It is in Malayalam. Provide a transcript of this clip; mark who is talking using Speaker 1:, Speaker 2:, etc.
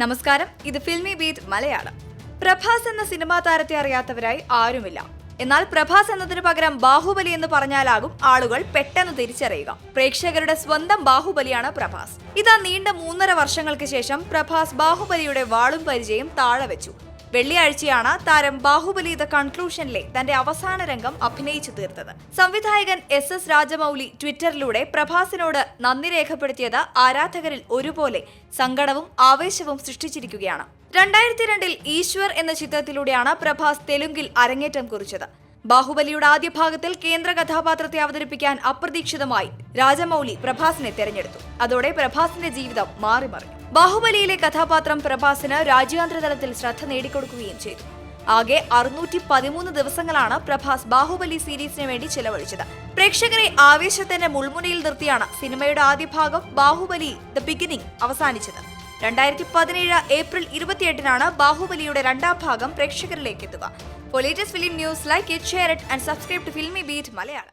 Speaker 1: നമസ്കാരം ഇത് ഫിൽമി ബീറ്റ് മലയാളം. പ്രഭാസ് എന്ന സിനിമാ താരത്തെ അറിയാത്തവരായി ആരുമില്ല. എന്നാൽ പ്രഭാസ് എന്നതിന് പകരം ബാഹുബലി എന്ന് പറഞ്ഞാലാകും ആളുകൾ പെട്ടെന്ന് തിരിച്ചറിയുക. പ്രേക്ഷകരുടെ സ്വന്തം ബാഹുബലിയാണ് പ്രഭാസ്. ഇതാ നീണ്ട മൂന്നര വർഷങ്ങൾക്ക് ശേഷം പ്രഭാസ് ബാഹുബലിയുടെ വാളും പരിചയം താഴെ വെച്ചു. വെള്ളിയാഴ്ചയാണ് താരം ബാഹുബലി ദ കൺക്ലൂഷനിലെ തന്റെ അവസാന രംഗം അഭിനയിച്ചു തീർത്തത്. സംവിധായകൻ എസ് എസ് രാജമൌലി ട്വിറ്ററിലൂടെ പ്രഭാസിനോട് നന്ദി രേഖപ്പെടുത്തിയത് ആരാധകരിൽ ഒരുപോലെ സങ്കടവും ആവേശവും സൃഷ്ടിച്ചിരിക്കുകയാണ്. രണ്ടായിരത്തി രണ്ടിൽ ഈശ്വർ എന്ന ചിത്രത്തിലൂടെയാണ് പ്രഭാസ് തെലുങ്കിൽ അരങ്ങേറ്റം കുറിച്ചത്. ബാഹുബലിയുടെ ആദ്യ ഭാഗത്തിൽ കേന്ദ്ര കഥാപാത്രത്തെ അവതരിപ്പിക്കാൻ അപ്രതീക്ഷിതമായി രാജമൌലി പ്രഭാസിനെ തെരഞ്ഞെടുത്തു. അതോടെ പ്രഭാസിന്റെ ജീവിതം മാറിമറിഞ്ഞു. ബാഹുബലിയിലെ കഥാപാത്രം പ്രഭാസിന് രാജ്യാന്തര തലത്തിൽ ശ്രദ്ധ നേടിക്കൊടുക്കുകയും ചെയ്തു. ആകെ അറുന്നൂറ്റി പതിമൂന്ന് ദിവസങ്ങളാണ് പ്രഭാസ് ബാഹുബലി സീരീസിന് വേണ്ടി ചെലവഴിച്ചത്. പ്രേക്ഷകരെ ആവേശത്തിന്റെ മുൾമുനയിൽ നിർത്തിയാണ് സിനിമയുടെ ആദ്യ ഭാഗം ബാഹുബലി ദ ബിഗിനിങ് അവസാനിച്ചത്. രണ്ടായിരത്തി പതിനേഴ് ഏപ്രിൽ ഇരുപത്തിയെട്ടിനാണ് ബാഹുബലിയുടെ രണ്ടാം ഭാഗം പ്രേക്ഷകരിലേക്ക് എത്തുക film news like it and subscribe to Filmibeat Malayalam